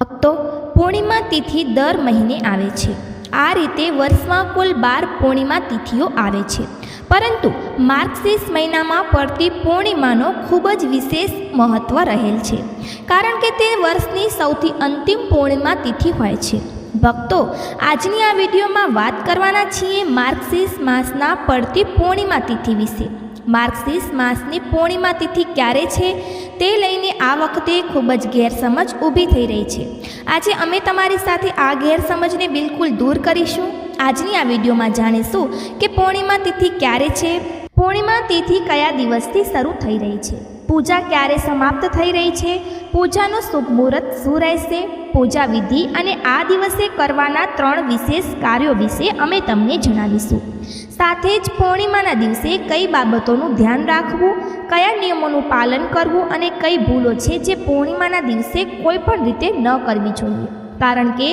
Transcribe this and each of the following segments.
ભક્તો પૂર્ણિમા તિથિ દર મહિને આવે છે. આ રીતે વર્ષમાં કુલ બાર પૂર્ણિમા તિથિઓ આવે છે. પરંતુ માર્ગશીર્ષ મહિનામાં પડતી પૂર્ણિમાનો ખૂબ જ વિશેષ મહત્ત્વ રહેલ છે. કારણ કે તે વર્ષની સૌથી અંતિમ પૂર્ણિમા તિથિ હોય છે. ભક્તો, આજની આ વિડીયોમાં વાત કરવાના છીએ માર્ગશીર્ષ માસના પડતી પૂર્ણિમા તિથિ વિશે. માર્ગશીર્ષ માસની પૂર્ણિમા તિથિ ક્યારે છે તે લઈને આ વખતે ખૂબ જ ગેરસમજ ઊભી થઈ રહી છે. આજે અમે તમારી સાથે આ ગેરસમજને બિલકુલ દૂર કરીશું. આજની આ વિડીયોમાં જાણીશું કે પૂર્ણિમા તિથિ ક્યારે છે, પૂર્ણિમા તિથિ કયા દિવસથી શરૂ થઈ રહી છે, પૂજા ક્યારે સમાપ્ત થઈ રહી છે, પૂજાનો શુભ મુહૂર્ત શું રહેશે, પૂજા વિધિ અને આ દિવસે કરવાના ત્રણ વિશેષ કાર્યો વિશે અમે તમને જણાવીશું. સાથે જ પૂર્ણિમાના દિવસે કઈ બાબતોનું ધ્યાન રાખવું, કયા નિયમોનું પાલન કરવું અને કઈ ભૂલો છે જે પૂર્ણિમાના દિવસે કોઈ પણ રીતે ન કરવી જોઈએ. કારણ કે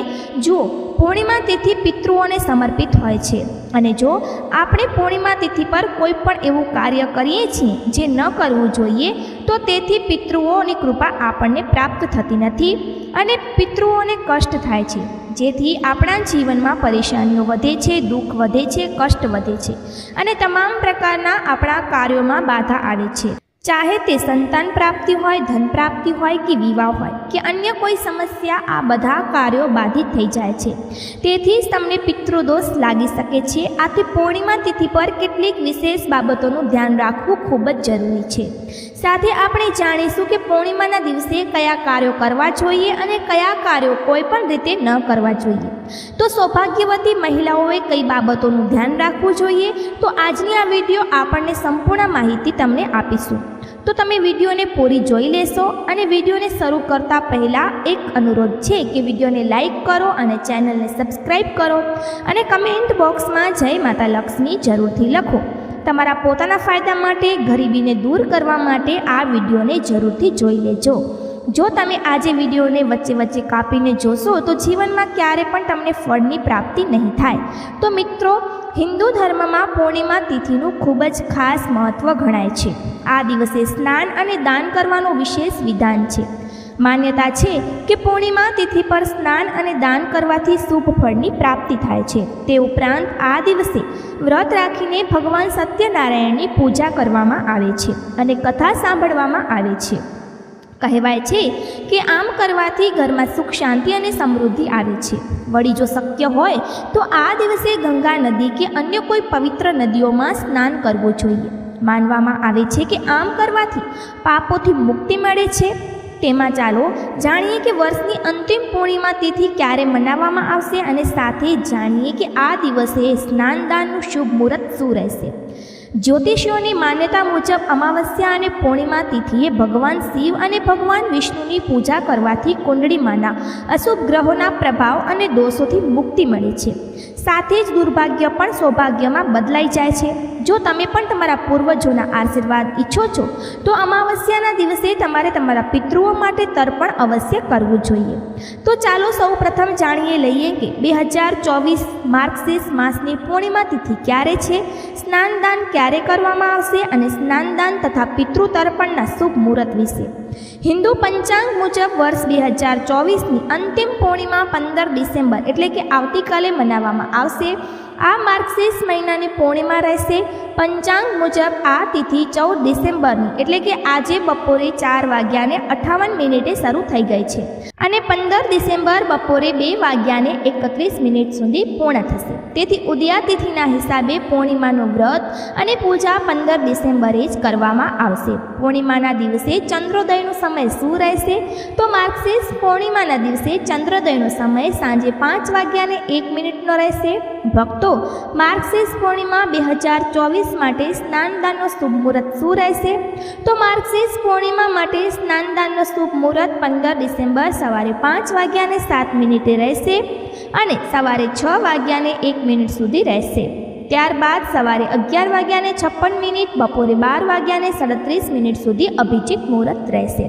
જુઓ પૂર્ણિમા તિથિ પિતૃઓને સમર્પિત હોય છે. અને જો આપણે પૂર્ણિમા તિથિ પર કોઈ પણ એવું કાર્ય કરીએ છીએ જે ન કરવું જોઈએ, તો તેથી પિતૃઓની કૃપા આપણને પ્રાપ્ત થતી નથી અને પિતૃઓને કષ્ટ થાય છે. જેથી આપણા જીવનમાં પરેશાનીઓ વધે છે, દુઃખ વધે છે, કષ્ટ વધે છે અને તમામ પ્રકારના આપણા કાર્યોમાં બાધા આવે છે. ચાહે તે સંતાન પ્રાપ્તિ હોય, ધન પ્રાપ્તિ હોય કે વિવાહ હોય, કે અન્ય કોઈ સમસ્યા, આ બધા કાર્યો બાધિત થઈ જાય છે. તેથી જ તમને પિતૃદોષ લાગી શકે છે. આથી પૂર્ણિમા તિથિ પર કેટલીક વિશેષ બાબતોનું ધ્યાન રાખવું ખૂબ જ જરૂરી છે. સાથે આપણે જાણીશું કે પૂર્ણિમાના દિવસે કયા કાર્યો કરવા જોઈએ અને કયા કાર્યો કોઈ પણ રીતે ન કરવા જોઈએ. તો સૌભાગ્યવતી મહિલાઓએ કઈ બાબતોનું ધ્યાન રાખવું જોઈએ? તો આજની આ વીડિયો આપણને સંપૂર્ણ માહિતી તમને આપીશું. તો તમે વિડીયોને પૂરી જોઈ લેશો અને વિડીયોને શરૂ કરતાં પહેલાં એક અનુરોધ છે કે વિડીયોને લાઇક કરો અને ચેનલને સબસ્ક્રાઈબ કરો અને કમેન્ટ બોક્સમાં જય માતા લક્ષ્મી જરૂરથી લખો. તમારા પોતાના ફાયદા માટે, ગરીબીને દૂર કરવા માટે આ વિડીયોને જરૂરથી જોઈ લેજો. જો તમે આજે વિડીયોને વચ્ચે વચ્ચે કાપીને જોશો, તો જીવનમાં ક્યારે પણ તમને ફળની પ્રાપ્તિ નહીં થાય. તો મિત્રો, હિન્દુ ધર્મમાં પૂર્ણિમા તિથિનું ખૂબ જ ખાસ મહત્ત્વ ગણાય છે. આ દિવસે સ્નાન અને દાન કરવાનું વિશેષ વિધાન છે. માન્યતા છે કે પૂર્ણિમા તિથિ પર સ્નાન અને દાન કરવાથી શુભ ફળની પ્રાપ્તિ થાય છે. તે ઉપરાંત આ દિવસે વ્રત રાખીને ભગવાન સત્યનારાયણની પૂજા કરવામાં આવે છે અને કથા સાંભળવામાં આવે છે. કહેવાય છે કે આમ કરવાથી ઘરમાં સુખ, શાંતિ અને સમૃદ્ધિ આવે છે. વળી જો શક્ય હોય, તો આ દિવસે ગંગા નદી કે અન્ય કોઈ પવિત્ર નદીઓમાં સ્નાન કરવું જોઈએ. માનવામાં આવે છે કે આમ કરવાથી પાપોથી મુક્તિ મળે છે. તેમાં ચાલો જાણીએ કે વર્ષની અંતિમ પૂર્ણિમા તિથિ ક્યારે મનાવવામાં આવશે અને સાથે જાણીએ કે આ દિવસે સ્નાનદાનનું શુભ મુહૂર્ત શું રહેશે. જ્યોતિષીઓની માન્યતા મુજબ અમાવસ્યા અને પૂર્ણિમા તિથિએ ભગવાન શિવ અને ભગવાન વિષ્ણુની પૂજા કરવાથી કુંડળીમાંના અશુભ ગ્રહોના પ્રભાવ અને દોષોથી મુક્તિ મળે છે. સાથે જ દુર્ભાગ્ય પણ સૌભાગ્યમાં બદલાઈ જાય છે. જો તમે પણ તમારા પૂર્વજોના આશીર્વાદ ઈચ્છો છો, તો અમાવસ્યાના દિવસે તમારે તમારા પિતૃઓ માટે તર્પણ અવશ્ય કરવું જોઈએ. તો ચાલો સૌ પ્રથમ જાણીએ લઈએ કે બે હજાર ચોવીસ માર્ગશીર્ષ માસની પૂર્ણિમા તિથિ ક્યારે છે, સ્નાનદાન ક્યારે કરવામાં આવશે અને સ્નાનદાન તથા પિતૃ તર્પણના શુભ મુહૂર્ત વિશે. હિન્દુ પંચાંગ મુજબ વર્ષ બે હજાર ચોવીસની અંતિમ પૂર્ણિમા પંદર ડિસેમ્બર એટલે કે આવતીકાલે મનાવવામાં આવશે. આ માર્ગશીર્ષ મહિનાની પૂર્ણિમા રહેશે. પંચાંગ મુજબ આ તિથિ ચૌદ ડિસેમ્બરની, એટલે કે આજે બપોરે ચાર વાગ્યાને અઠાવન મિનિટે શરૂ થઈ ગઈ છે. અને પંદર ડિસેમ્બર બપોરે બે વાગ્યાને એકત્રીસ મિનિટ સુધી પૂર્ણ થશે. તેથી ઉદયા તિથિના હિસાબે પૂર્ણિમાનું વ્રત અને પૂજા પંદર ડિસેમ્બરે જ કરવામાં આવશે. પૂર્ણિમાના દિવસે ચંદ્રોદયનો સમય શું રહેશે? તો માર્ગશીર્ષ પૂર્ણિમાના દિવસે ચંદ્રોદયનો સમય સાંજે પાંચ વાગ્યાને એક મિનિટનો રહેશે ભક્તો માર્ગશીર્ષ પૂર્ણિમા બે હજાર ચોવીસ માટે સ્નાનદાનનો શુભ મુહૂર્ત શું રહેશે તો માર્ગશીર્ષ પૂર્ણિમા માટે સ્નાનદાનનો શુભ મુહૂર્ત પંદર ડિસેમ્બર સવારે પાંચ વાગ્યાને સાત મિનિટે રહેશે અને સવારે છ વાગ્યાને એક મિનિટ સુધી રહેશે. ત્યારબાદ સવારે અગિયાર વાગ્યાને છપ્પન મિનિટ, બપોરે બાર વાગ્યાને સડત્રીસ મિનિટ સુધી અભિજીત મુહૂર્ત રહેશે.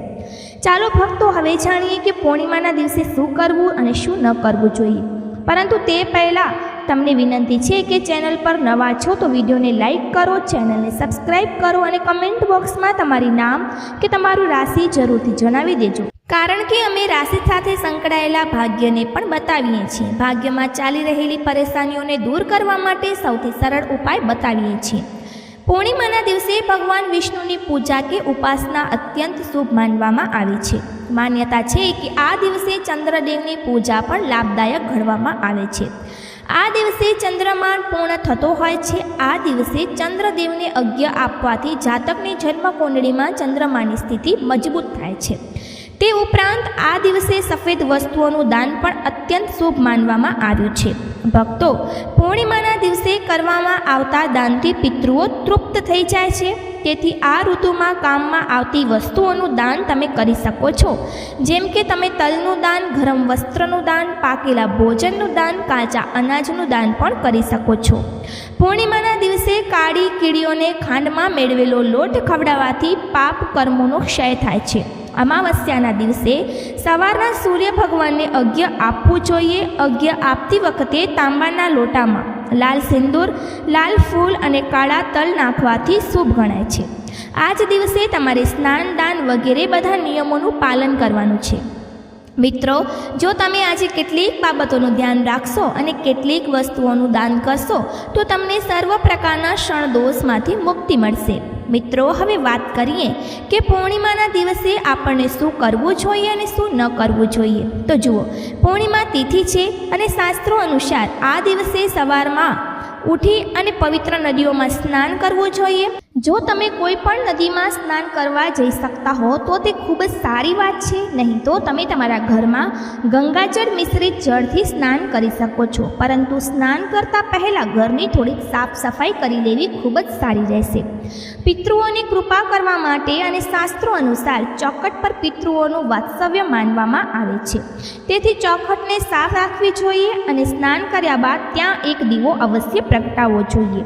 ચાલો ભક્તો હવે જાણીએ કે પૂર્ણિમાના દિવસે શું કરવું અને શું ન કરવું જોઈએ. પરંતુ તે પહેલાં તમને વિનંતી છે કે ચેનલ પર નવા છો તો વિડીયોને લાઇક કરો, ચેનલને સબસ્ક્રાઇબ કરો અને કમેન્ટ બોક્સમાં તમારી નામ કે તમારું રાશિ જરૂરથી જણાવી દેજો. કારણ કે અમે રાશિ સાથે સંકળાયેલા ભાગ્યને પણ બતાવીએ છીએ. ભાગ્યમાં ચાલી રહેલી પરેશાનીઓને દૂર કરવા માટે સૌથી સરળ ઉપાય બતાવીએ છીએ. પૂર્ણિમાના દિવસે ભગવાન વિષ્ણુની પૂજા કે ઉપાસના અત્યંત શુભ માનવામાં આવે છે. માન્યતા છે કે આ દિવસે ચંદ્રદેવની પૂજા પણ લાભદાયક ગણવામાં આવે છે. આ દિવસે ચંદ્રમાન પૂર્ણ થતો હોય છે. આ દિવસે ચંદ્રદેવને અજ્ઞ આપવાથી જાતકની જન્મ કુંડળીમાં ચંદ્રમાની સ્થિતિ મજબૂત થાય છે. તે ઉપરાંત આ દિવસે સફેદ વસ્તુઓનું દાન પણ અત્યંત શુભ માનવામાં આવ્યું છે. ભક્તો, પૂર્ણિમાના દિવસે કરવામાં આવતા દાનથી પિતૃઓ તૃપ્ત થઈ જાય છે. તેથી આ ઋતુમાં કામમાં આવતી વસ્તુઓનું દાન તમે કરી શકો છો. જેમ કે તમે તલનું દાન, ગરમ વસ્ત્રનું દાન, પાકેલા ભોજનનું દાન, કાચા અનાજનું દાન પણ કરી શકો છો. પૂર્ણિમાના દિવસે કાળી કીડીઓને ખાંડમાં મેળવેલો લોટ ખવડાવવાથી પાપ કર્મોનો ક્ષય થાય છે. અમાવસ્યાના દિવસે સવારના સૂર્ય ભગવાનને અજ્ઞ આપવું જોઈએ. અજ્ઞ આપતી વખતે તાંબાના લોટામાં લાલ સિંદૂર, લાલ ફૂલ અને કાળા તલ નાખવાથી શુભ ગણાય છે. આ જ દિવસે તમારે સ્નાન, દાન વગેરે બધા નિયમોનું પાલન કરવાનું છે. મિત્રો, જો તમે આજે કેટલીક બાબતોનું ધ્યાન રાખશો અને કેટલીક વસ્તુઓનું દાન કરશો, તો તમને સર્વ પ્રકારના ક્ષણદોષમાંથી મુક્તિ મળશે. મિત્રો, હવે વાત કરીએ કે પૂર્ણિમાના દિવસે આપણને શું કરવું જોઈએ અને શું ન કરવું જોઈએ. તો જુઓ, પૂર્ણિમા તિથિ છે અને શાસ્ત્રો અનુસાર આ દિવસે સવારમાં ઉઠી અને પવિત્ર નદીઓમાં સ્નાન કરવું જોઈએ જો તમે કોઈ પણ નદીમાં સ્નાન કરવા જઈ શકતા હો, તો તે ખૂબ જ સારી વાત છે. નહીં તો તમે તમારા ઘરમાં ગંગાજળ મિશ્રિત જળથી સ્નાન કરી શકો છો. પરંતુ સ્નાન કરતાં પહેલાં ઘરની થોડીક સાફ સફાઈ કરી લેવી ખૂબ જ સારી રહેશે. પિતૃઓની કૃપા કરવા માટે અને શાસ્ત્રો અનુસાર ચોકટ પર પિતૃઓનું વાત્સવ્ય માનવામાં આવે છે. તેથી ચોખટને સાફ રાખવી જોઈએ અને સ્નાન કર્યા બાદ ત્યાં એક દીવો અવશ્ય પ્રગટાવવો જોઈએ.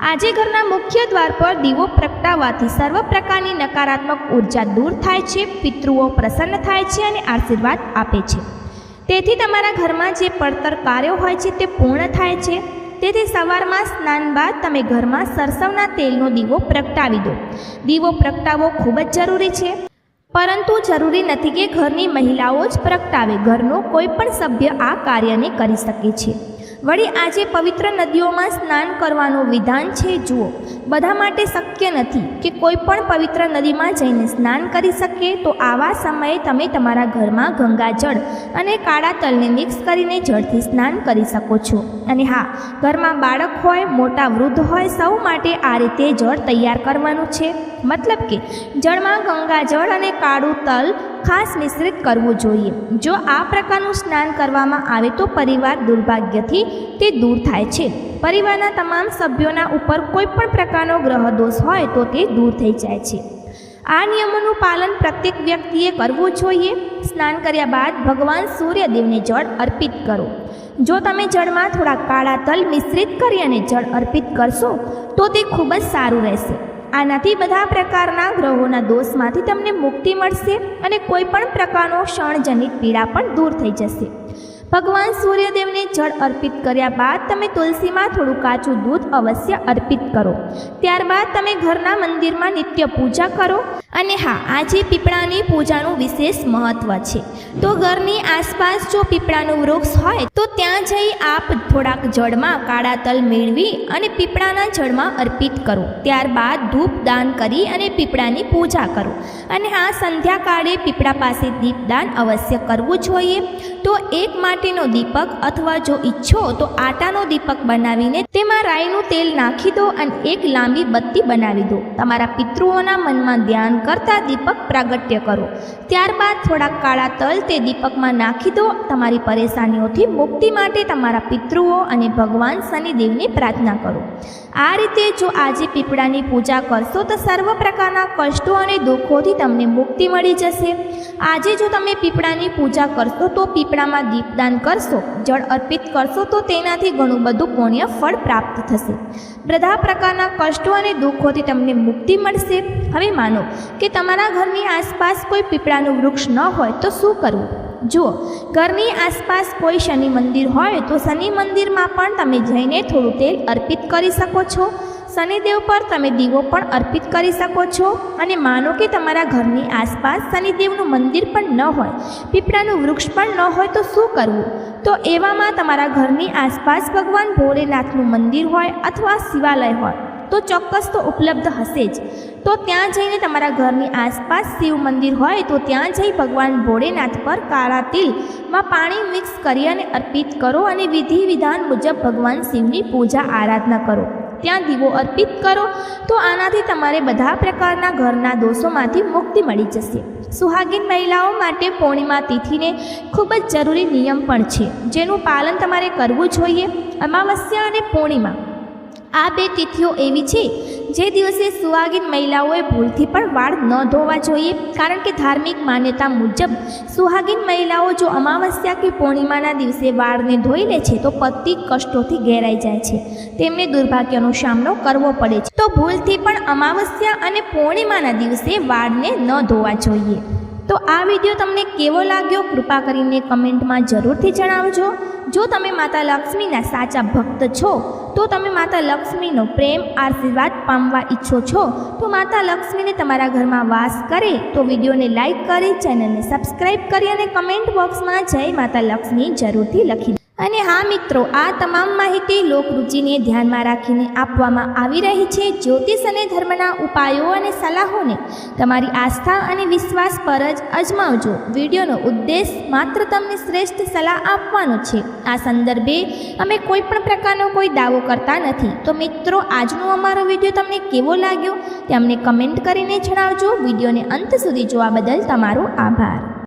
આજે ઘરના મુખ્ય દ્વાર પર દીવો પ્રગટાવવાથી સર્વ પ્રકારની નકારાત્મક ઊર્જા દૂર થાય છે, પિતૃઓ પ્રસન્ન થાય છે અને આશીર્વાદ આપે છે. તેથી તમારા ઘરમાં જે પડતર કાર્યો હોય છે તે પૂર્ણ થાય છે. તેથી સવારમાં સ્નાન બાદ તમે ઘરમાં સરસવના તેલનો દીવો પ્રગટાવી દો. દીવો પ્રગટાવવો ખૂબ જ જરૂરી છે. પરંતુ જરૂરી નથી કે ઘરની મહિલાઓ જ પ્રગટાવે. ઘરનો કોઈ પણ સભ્ય આ કાર્યને કરી શકે છે. વળી આજે પવિત્ર નદીઓમાં સ્નાન કરવાનું વિધાન છે, જુઓ. બધા માટે શક્ય નથી કે કોઈ પણ પવિત્ર નદીમાં જઈને સ્નાન કરી શકે તો આવા સમયે તમે તમારા ઘરમાં ગંગાજળ અને કાળા તલને મિક્સ કરીને જળથી સ્નાન કરી શકો છો. અને હા, ઘરમાં બાળક હોય, મોટા વૃદ્ધ હોય, સૌ માટે આ રીતે જળ તૈયાર કરવાનું છે. મતલબ કે જળમાં ગંગાજળ અને કાળું તલ ખાસ મિશ્રિત કરવું જોઈએ. જો આ પ્રકારનું સ્નાન કરવામાં આવે તો પરિવાર દુર્ભાગ્યથી તે દૂર થાય છે. પરિવારના તમામ સભ્યોના ઉપર કોઈ પણ પ્રકારનો ગ્રહ દોષ હોય તો તે દૂર થઈ જાય છે. આ નિયમોનું પાલન પ્રત્યેક વ્યક્તિએ કરવું જોઈએ. સ્નાન કર્યા બાદ ભગવાન સૂર્યદેવને જળ અર્પિત કરો. જો તમે જળમાં થોડા કાળા તલ મિશ્રિત કરી અને જળ અર્પિત કરશો, તો તે ખૂબ જ સારું રહેશે. આનાથી બધા પ્રકારના ગ્રહોના દોષમાંથી તમને મુક્તિ મળશે અને કોઈ પણ પ્રકારનો ક્ષણજનિત પીડા પણ દૂર થઈ જશે. ભગવાન સૂર્યદેવને જળ અર્પિત કર્યા બાદ તમે તુલસીમાં થોડું કાચું દૂધ અવશ્ય અર્પિત કરો. ત્યારબાદ તમે ઘરના મંદિરમાં નિત્ય પૂજા કરો. અને હા, આજે પીપળાની પૂજાનું વિશેષ મહત્ત્વ છે. તો ઘરની આસપાસ જો પીપળાનું વૃક્ષ હોય, તો ત્યાં જઈ આપ થોડાક જળમાં કાળા તલ મેળવી અને પીપળાના જળમાં અર્પિત કરો. ત્યારબાદ ધૂપ દાન કરી અને પીપળાની પૂજા કરો. અને હા સંધ્યાકાળે પીપળા પાસે દીપદાન અવશ્ય કરવું જોઈએ. તો એક માટેનો દીપક અથવા જો ઈચ્છો તો આટાનો દીપક બનાવીને તેમાં રાઈનું તેલ નાખી દો અને એક લાંબી બત્તી બનાવી દો. તમારા પિતૃઓના મનમાં ધ્યાન કરતા દીપક પ્રાગટ્ય કરો. ત્યારબાદ થોડાક કાળા તલ તે દીપકમાં નાખી દો. તમારી પરેશાનીઓથી મુક્તિ માટે તમારા પિતૃઓ અને ભગવાન શનિદેવની પ્રાર્થના કરો. આ રીતે જો આજે પીપળાની પૂજા કરશો તો સર્વ પ્રકારના કષ્ટો અને દુઃખોથી તમને મુક્તિ મળી જશે. આજે જો તમે પીપળાની પૂજા કરશો તો પીપળામાં દીપદાન કરશો, જળ અર્પિત કરશો તો તેનાથી ઘણું બધું પુણ્ય ફળ પ્રાપ્ત થશે. બધા પ્રકારના કષ્ટો અને દુઃખોથી તમને મુક્તિ મળશે. હવે માનો કે તમારા ઘરની આસપાસ કોઈ પીપળાનું વૃક્ષ ન હોય તો શું કરવું? જુઓ, ઘરની આસપાસ કોઈ શનિ મંદિર હોય તો શનિ મંદિરમાં પણ તમે જઈને થોડું તેલ અર્પિત કરી શકો છો. શનિદેવ પર તમે દીવો પણ અર્પિત કરી શકો છો અને માનો કે તમારા ઘરની આસપાસ શનિદેવનું મંદિર પણ ન હોય, પીપળાનું વૃક્ષ પણ ન હોય તો શું કરવું? તો એવામાં તમારા ઘરની આસપાસ ભગવાન ભોળેનાથનું મંદિર હોય અથવા શિવાલય હોય, તો ચોક્કસ તો ઉપલબ્ધ હશે જ. તો ત્યાં જઈને તમારા ઘરની આસપાસ શિવ મંદિર હોય તો ત્યાં જઈ ભગવાન ભોળેનાથ પર કાળા તિલમાં પાણી મિક્સ કરી અને અર્પિત કરો અને વિધિ વિધાન મુજબ ભગવાન શિવની પૂજા આરાધના કરો. ત્યાં દીવો અર્પિત કરો, તો આનાથી તમારે બધા પ્રકારના ઘરના દોષોમાંથી મુક્તિ મળી જશે. સુહાગીન મહિલાઓ માટે પૂર્ણિમા તિથિને ખૂબ જ જરૂરી નિયમ પણ છે, જેનું પાલન તમારે કરવું જોઈએ. અમાવસ્યા અને પૂર્ણિમા. આ બે તિથિઓ એવી છે જે દિવસે સુહાગીન મહિલાઓએ ભૂલથી પણ વાળ ન ધોવા જોઈએ, કારણ કે ધાર્મિક માન્યતા મુજબ સુહાગીન મહિલાઓ જો અમાવસ્યા કે પૂર્ણિમાના દિવસે વાળને ધોઈ લે છે, તો પતિ કષ્ટોથી ઘેરાઈ જાય છે. તેમને દુર્ભાગ્યનો સામનો કરવો પડે છે. તો ભૂલથી પણ અમાવસ્યા અને પૂર્ણિમાના દિવસે વાળને ન ધોવા જોઈએ. તો આ વીડિયો તમને કેવો લાગ્યો કૃપા કરીને કમેન્ટમાં જરૂરથી જણાવજો. જો તમે માતા લક્ષ્મીના સાચા ભક્ત છો, તો તમે માતા લક્ષ્મીનો પ્રેમ, આશીર્વાદ પામવા ઈચ્છો છો, તો માતા લક્ષ્મીને તમારા ઘરમાં વાસ કરે તો વિડીયોને લાઈક કરી, ચેનલને સબસ્ક્રાઈબ કરી અને કમેન્ટ બોક્સમાં જય માતા લક્ષ્મી જરૂરથી લખી અને હા મિત્રો, આ તમામ માહિતી લોકરુચિને ધ્યાનમાં રાખીને આપવામાં આવી રહી છે. જ્યોતિષ અને ધર્મના ઉપાયો અને સલાહોને તમારી આસ્થા અને વિશ્વાસ પર જ અજમાવજો. વિડીયોનો ઉદ્દેશ માત્ર તમને શ્રેષ્ઠ સલાહ આપવાનો છે. આ સંદર્ભે અમે કોઈ પણ પ્રકારનો કોઈ દાવો કરતા નથી. તો મિત્રો, આજનો અમારો વીડિયો તમને કેવો લાગ્યો? તે અમને કમેન્ટ કરીને જણાવજો. વિડીયોને અંત સુધી જોવા બદલ તમારો આભાર.